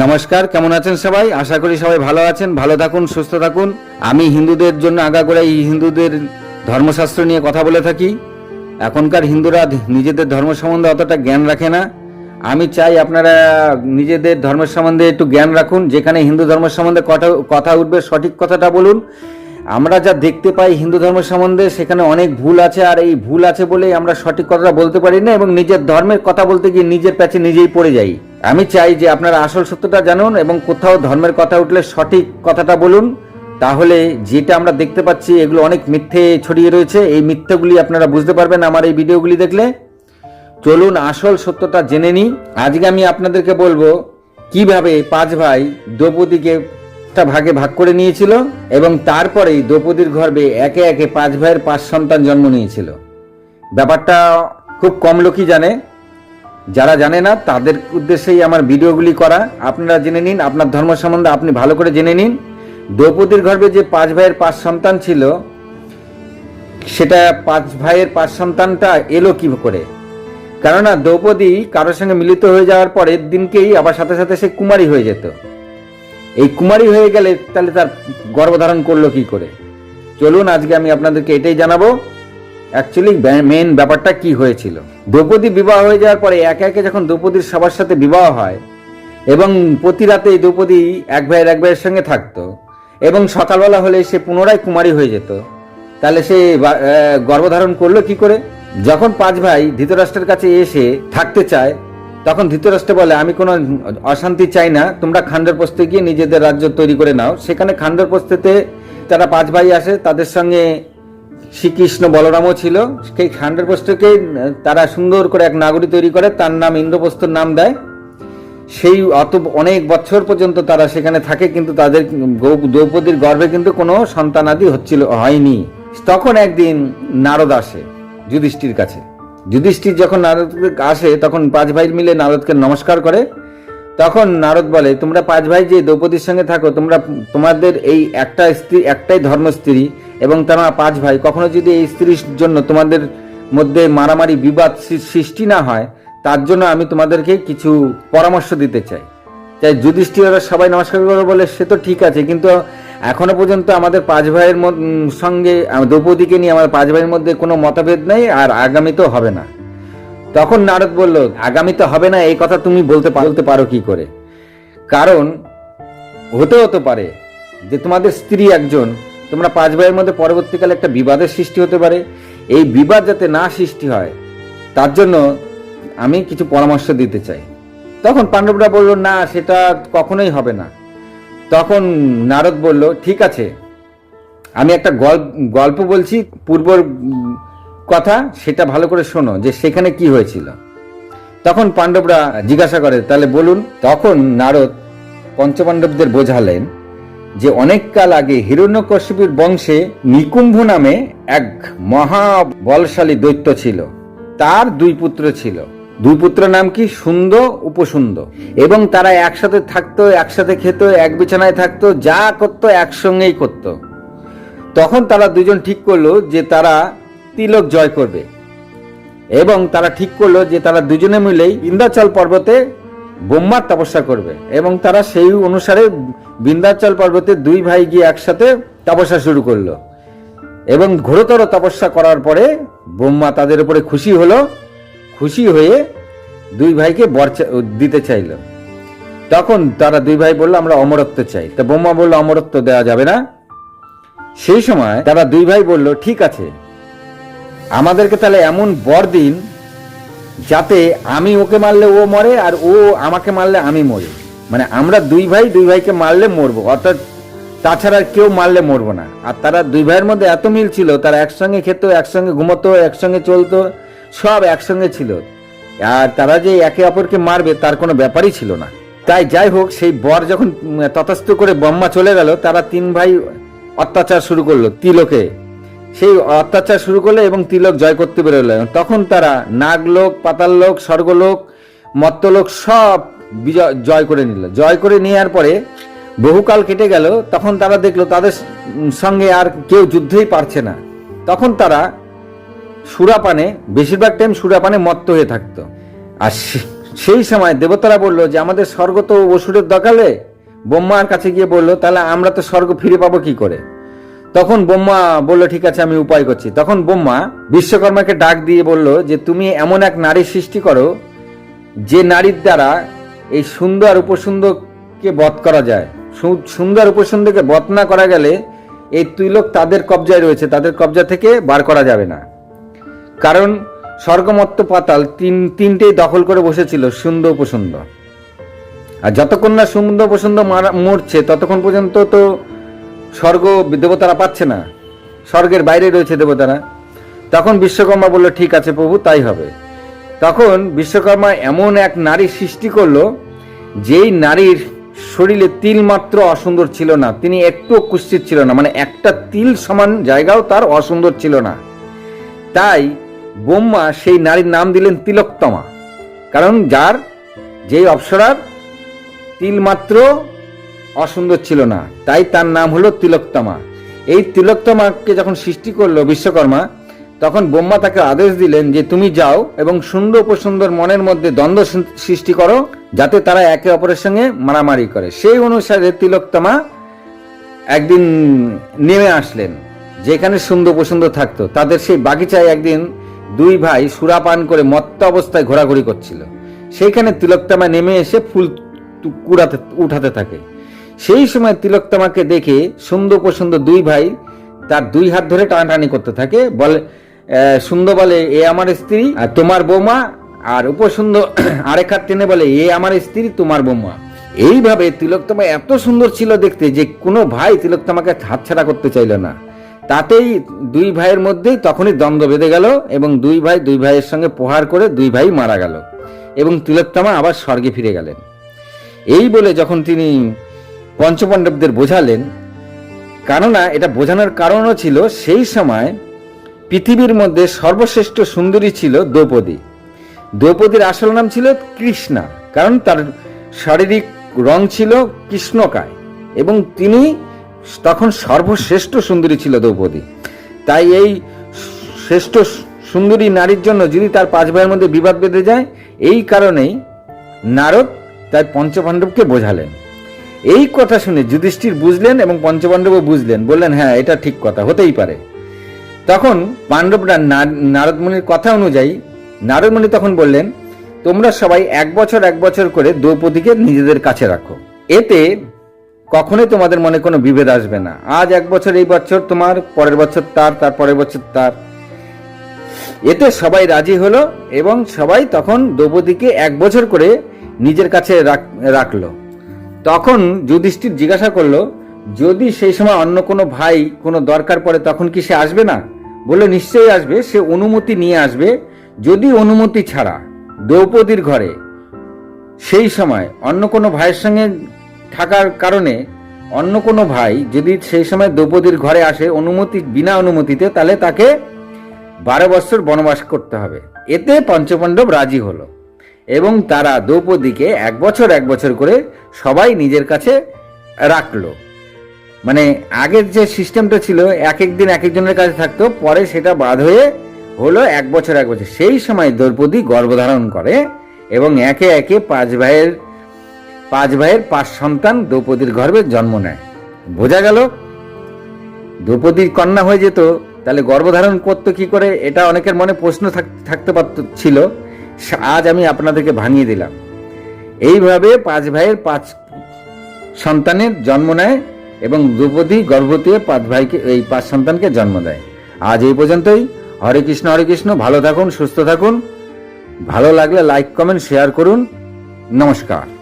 নমস্কার, কেমন আছেন সবাই? আশা করি সবাই ভালো আছেন, ভালো থাকুন, সুস্থ থাকুন। আমি হিন্দুদের জন্য আগাগোড়া এই হিন্দুদের ধর্মশাস্ত্র নিয়ে কথা বলে থাকি। এখনকার হিন্দুরা নিজেদের ধর্ম সম্বন্ধে অতটা জ্ঞান রাখে না। আমি চাই আপনারা নিজেদের ধর্মের সম্বন্ধে একটু জ্ঞান রাখুন, যেখানে হিন্দু ধর্ম সম্বন্ধে কথা কথা উঠবে, সঠিক কথাটা বলুন। আমরা যা দেখতে পাই হিন্দু ধর্ম সম্বন্ধে, সেখানে অনেক ভুল আছে, আর এই ভুল আছে বলেই আমরা সঠিক কথাটা বলতে পারি না এবং নিজের ধর্মের কথা বলতে গিয়ে নিজের প্যাচে নিজেই পড়ে যাই। আমি চাই যে আপনারা আসল সত্যটা জানুন এবং কোথাও ধর্মের কথা উঠলে সঠিক কথাটা বলুন। তাহলে যেটা আমরা দেখতে পাচ্ছি, এগুলো অনেক মিথ্যে ছড়িয়ে রয়েছে। এই মিথ্যেগুলি আপনারা বুঝতে পারবেন আমার এই ভিডিওগুলি দেখলে। চলুন আসল সত্যটা জেনে নিই। আজকে আমি আপনাদেরকে বলব কীভাবে পাঁচ ভাই দ্রৌপদীকে একটা ভাগে ভাগ করে নিয়েছিল এবং তারপরেই দ্রৌপদীর গর্ভে একে একে পাঁচ ভাইয়ের পাঁচ সন্তান জন্ম নিয়েছিল। ব্যাপারটা খুব কম লোকই জানে। যারা জানে না, তাদের উদ্দেশ্যেই আমার ভিডিওগুলি করা। আপনারা জেনে নিন, আপনার ধর্ম সম্বন্ধে আপনি ভালো করে জেনে নিন। দ্রৌপদীর গর্ভে যে পাঁচ ভাইয়ের পাঁচ সন্তান ছিল, সেটা পাঁচ ভাইয়ের পাঁচ সন্তানটা এলো কি করে? কেননা দ্রৌপদী কারোর সঙ্গে মিলিত হয়ে যাওয়ার পরের দিনকেই আবার সাথে সাথে সে কুমারী হয়ে যেত। এই কুমারী হয়ে গেলে তাহলে তার গর্ভধারণ করল কি করে? চলুন, আজকে আমি আপনাদেরকে এটাই জানাব। অ্যাকচুয়ালি মেন ব্যাপারটা কি হয়েছিল? দ্রৌপদী বিবাহ হয়ে যাওয়ার পরে একে একে যখন দ্রৌপদীর সবার সাথে বিবাহ হয়, এবং প্রতি রাতে দ্রৌপদী এক ভাইয়ের এক ভাইয়ের সঙ্গে থাকতো, এবং সকালবেলা হলে সে পুনরায় কুমারী হয়ে যেত। তাহলে সে গর্ভধারণ করল কি করে? যখন পাঁচ ভাই ধৃতরাষ্ট্রের কাছে এসে থাকতে চায়, তখন ধৃতরাষ্ট্র বলে, আমি কোনো অশান্তি চাই না, তোমরা খান্ডারপ্রস্থে গিয়ে নিজেদের রাজ্য তৈরি করে নাও। সেখানে খান্ডারপ্রস্থেতে তারা পাঁচ ভাই আসে, তাদের সঙ্গে শ্রীকৃষ্ণ বলরামও ছিল। সেই খান্ডারপ্রস্থকে তারা সুন্দর করে এক নাগরী তৈরি করে, তার নাম ইন্দ্রপ্রস্থর নাম দেয়। সেই অত অনেক বছর পর্যন্ত তারা সেখানে থাকে, কিন্তু তাদের দ্রৌপদীর গর্ভে কিন্তু কোনো সন্তানাদি হচ্ছিল, হয়নি। তখন একদিন নারদ আসে, যুধিষ্ঠির কাছে। যুধিষ্ঠির যখন নারদ আসে, তখন পাঁচ ভাই মিলে নারদকে নমস্কার করে। তখন নারদ বলে, তোমরা পাঁচ ভাই যে দ্রৌপদীর সঙ্গে থাকো, তোমরা, তোমাদের এই একটা স্ত্রী, একটাই ধর্মস্ত্রী এবং তারা পাঁচ ভাই, কখনো যদি এই স্ত্রীর জন্য তোমাদের মধ্যে মারামারি, বিবাদ সৃষ্টি না হয়, তার জন্য আমি তোমাদেরকে কিছু পরামর্শ দিতে চাই। তাই যুধিষ্ঠির সবাই নমস্কার করে বলে, সে তো ঠিক আছে, কিন্তু এখনও পর্যন্ত আমাদের পাঁচ ভাইয়ের সঙ্গে দ্রৌপদীকে নিয়ে আমাদের পাঁচ ভাইয়ের মধ্যে কোনো মতভেদ নেই, আর আগামীতেও হবে না। তখন নারদ বলল আগামীতে হবে না, এই কথা তুমি বলতে বলতে পারো কি করে? কারণ হতে হতে পারে যে তোমাদের স্ত্রী একজন তোমরা পাঁচ ভাইয়ের মধ্যে পরবর্তীকালে একটা বিবাদের সৃষ্টি হতে পারে। এই বিবাদ যাতে না সৃষ্টি হয়, তার জন্য আমি কিছু পরামর্শ দিতে চাই। তখন পাণ্ডবরা বলল, না, সেটা কখনোই হবে না। তখন নারদ বলল, ঠিক আছে, আমি একটা গল্প গল্প বলছি, পূর্বর কথা, সেটা ভালো করে শোনো, যে সেখানে কি হয়েছিল। তখন পাণ্ডবরা জিজ্ঞাসা করে, তাহলে বলুন। তখন নারদ পঞ্চপাণ্ডবদের বোঝালেন যে অনেক কাল আগে হিরণ্যকশিপুর বংশে নিকুম্ভ নামে এক মহা বলশালী দৈত্য ছিল। তার দুই পুত্র ছিল। দুই পুত্র নাম কি? সুন্দ, উপসুন্দ। এবং তারা একসাথে থাকতো, একসাথে খেত, এক বিছানায় থাকতো, যা করতো, একসঙ্গেই করতো। তখন তারা দুজন ঠিক করল যে তারা তিলক জয় করবে। এবং তারা ঠিক করল যে তারা দুজনে মিলেই ইন্দাচল পর্বতে ব্রহ্মার তপস্যা করবে। এবং তারা সেই অনুসারে বিন্ধ্যাচল পর্বতে দুই ভাই গিয়ে একসাথে তপস্যা শুরু করল। এবং ঘোরতর তপস্যা করার পরে ব্রহ্মা তাদের উপরে খুশি হলো। খুশি হয়ে দুই ভাইকে বর দিতে চাইলো। তখন তারা দুই ভাই বলল, আমরা অমরত্ব চাই। তা ব্রহ্মা বলল, অমরত্ব দেওয়া যাবে না। সেই সময় তারা দুই ভাই বলল, ঠিক আছে, আমাদেরকে তাহলে এমন বর দিন যাতে আমি ওকে মারলে ও মরে আর ও আমাকে মারলে আমি মরি। মানে আমরা দুই ভাই, দুই ভাইকে মারলে মরবো। অর্থাৎ তাছাড়া কেউ মারলে মরবো না। আর তারা দুই ভাইয়ের মধ্যে এত মিল ছিল, তারা একসঙ্গে খেত, একসঙ্গে ঘুমতো, একসঙ্গে চলতো, সব একসঙ্গে ছিল। আর তারা যে একে অপরকে মারবে তার কোনো ব্যাপারই ছিল না। তাই যাই হোক, সেই বর যখন তথাস্থ করে ব্রহ্মা চলে গেল, তারা তিন ভাই অত্যাচার শুরু করল, তিলকে। সেই অত্যাচার শুরু করল এবং তিলক জয় করতে বেরোলো। তখন তারা নাগলোক, পাতাললোক, স্বর্গলোক, মত্তলোক সব বিজয়, জয় করে নিল। জয় করে নেওয়ার পরে বহুকাল কেটে গেল, তখন তারা দেখল তাদের সঙ্গে আর কেউ যুদ্ধই পারছে না। তখন তারা সুরাপানে, বেশিরভাগ টাইম সুরাপানে মত্ত হয়ে থাকতো। আর সেই সময় দেবতারা বলল যে, আমাদের স্বর্গ তো অসুরের দকালে ব্রহ্মার কাছে গিয়ে বলল, তাহলে আমরা তো স্বর্গ ফিরে পাবো কি করে? তখন ব্রহ্মা বলল, ঠিক আছে, আমি উপায় করছি। তখন ব্রহ্মা বিশ্বকর্মাকে ডাক দিয়ে বলল যে, তুমি এমন এক নারী সৃষ্টি করো, যে নারীর দ্বারা এই সুন্দর উপসুন্দরকে বধ করা যায়। সুন্দর উপসুন্দরকে বধ না করা গেলে এই তুইলোক তাদের কবজায় রয়েছে, তাদের কবজা থেকে বার করা যাবে না। কারণ স্বর্গমত্ত পাতাল তিন তিনটেই দখল করে বসেছিল সুন্দর উপসুন্দর আর যতক্ষণ না সুন্দর মারা- মরছে, ততক্ষণ পর্যন্ত তো স্বর্গ দেবতারা পাচ্ছে না। স্বর্গের বাইরে রয়েছে দেবতারা। তখন বিশ্বকর্মা বলল, ঠিক আছে প্রভু, তাই হবে। তখন বিশ্বকর্মা এমন এক নারী সৃষ্টি করল যেই নারীর শরীরে তিল মাত্র অসুন্দর ছিল না, তিনি একটু কুৎসিত ছিল না মানে একটা তিল সমান জায়গাও তার অসুন্দর ছিল না। তাই ব্রহ্মা সেই নারীর নাম দিলেন তিলোত্তমা, কারণ যার যেই অপ্সরার তিল মাত্র অসুন্দর ছিল না, তাই তার নাম হলো তিলোত্তমা। এই তিলোত্তমাকে যখন সৃষ্টি করল বিশ্বকর্মা তখন ব্রহ্মা তাকে আদেশ দিলেন যে তুমি যাও এবং সুন্দর উপসুন্দর মনের মধ্যে দ্বন্দ্ব সৃষ্টি করো, যাতে তারা একে অপরের সঙ্গে মারামারি করে। সেই অনুসারে তিলোত্তমা একদিন নেমে আসলেন, যেখানে সুন্দর উপসুন্দর থাকতো। তাদের সেই বাগিচায় একদিন দুই ভাই সুরাপান করে মত্ত অবস্থায় ঘোরাঘুরি করছিল। সেইখানে তিলোত্তমা নেমে এসে ফুল কুড়াতে, উঠাতে থাকে। সেই সময় তিলোত্তমাকে দেখে সুন্দর উপসুন্দর দুই ভাই তার দুই হাত ধরে টানাটানি করতে থাকে, বলে সুন্দর বলে, এ আমার স্ত্রী, আর তোমার বৌমা। আর উপসুন্দর আরেক হাত টেনে বলে, এ আমার স্ত্রী, তোমার বৌমা। এইভাবে তিলোত্তমা এত সুন্দর ছিল দেখতে যে কোনো ভাই তিলোত্তমাকে হাতছাড়া করতে চাইল না। তাতেই দুই ভাইয়ের মধ্যেই তখনই দ্বন্দ্ব বেঁধে গেল এবং দুই ভাই দুই ভাইয়ের সঙ্গে প্রহার করে দুই ভাই মারা গেল এবং তিলোত্তমা আবার স্বর্গে ফিরে গেলেন। এই বলে যখন তিনি পঞ্চপাণ্ডবদের বোঝালেন, কেননা এটা বোঝানোর কারণও ছিল সেই সময় পৃথিবীর মধ্যে সর্বশ্রেষ্ঠ সুন্দরী ছিল দ্রৌপদী। দ্রৌপদীর আসল নাম ছিল কৃষ্ণা, কারণ তার শারীরিক রং ছিল কৃষ্ণকায় এবং তিনি তখন সর্বশ্রেষ্ঠ সুন্দরী ছিল দ্রৌপদী। তাই এই শ্রেষ্ঠ সুন্দরী নারীর জন্য যদি তার পাঁচ ভাইয়ের মধ্যে বিবাদ বেঁধে যায়, এই কারণেই নারদ তাই পঞ্চপাণ্ডবকে বোঝালেন। এই কথা শুনে যুধিষ্ঠির বুঝলেন এবং পঞ্চপাণ্ডবও বুঝলেন, বললেন হ্যাঁ এটা ঠিক কথা, হতেই পারে। তখন পাণ্ডবরা না- নারদমুনির কথা অনুযায়ী নারদমুনি তখন বললেন, তোমরা সবাই এক বছর এক বছর করে দ্রৌপদীকে নিজেদের কাছে রাখো। এতে কখনোই তোমাদের মনে কোনো বিভেদ আসবে না। আজ এক বছর এই বছর তোমার, পরের বছর তার তার পরের বছর তার। এতে সবাই রাজি হলো এবং সবাই তখন দ্রৌপদীকে এক বছর করে নিজের কাছে রাখ- রাখল। তখন যুধিষ্ঠির জিজ্ঞাসা করল যদি সেই সময় অন্য কোনো ভাই কোনো দরকার পড়ে, তখন কি সে আসবে না? বলে নিশ্চয়ই আসবে, সে অনুমতি নিয়ে আসবে, যদি অনুমতি ছাড়া দ্রৌপদীর ঘরে। সেই সময় অন্য কোনো ভাইয়ের সঙ্গে থাকার কারণে অন্য কোনো ভাই যদি সেই সময় দ্রৌপদীর ঘরে আসে অনুমতি, বিনা অনুমতিতে, তাহলে তাকে বারো বছর বনবাস করতে হবে। এতে পঞ্চপাণ্ডব রাজি হলো এবং তারা দ্রৌপদীকে এক বছর এক বছর করে সবাই নিজের কাছে রাখল। মানে আগের যে সিস্টেমটা ছিল, এক এক দিন এক একজনের কাছে থাকতো, পরে সেটা বাদ হয়ে হলো এক বছর এক বছর। সেই সময় দ্রৌপদী গর্ভধারণ করে এবং একে একে পাঁচ ভাইয়ের পাঁচ ভাইয়ের পাঁচ সন্তান দ্রৌপদীর গর্ভে জন্ম নেয়। বোঝা গেল? দ্রৌপদীর কন্যা হয়ে যেত, তাহলে গর্ভধারণ করতো কি করে? এটা অনেকের মনে প্রশ্ন থাক- থাকতে পারত, ছিল। আজ আমি আপনাদেরকে ভাঙিয়ে দিলাম। এইভাবে পাঁচ ভাইয়ের পাঁচ সন্তানের জন্ম নেয় এবং দ্রৌপদী গর্ভবতী পাঁচ ভাইকে, এই পাঁচ সন্তানকে জন্ম দেয়। আজ এই পর্যন্তই। হরে কৃষ্ণ হরে কৃষ্ণ। ভালো থাকুন, সুস্থ থাকুন। ভালো লাগলে লাইক কমেন্ট শেয়ার করুন। নমস্কার।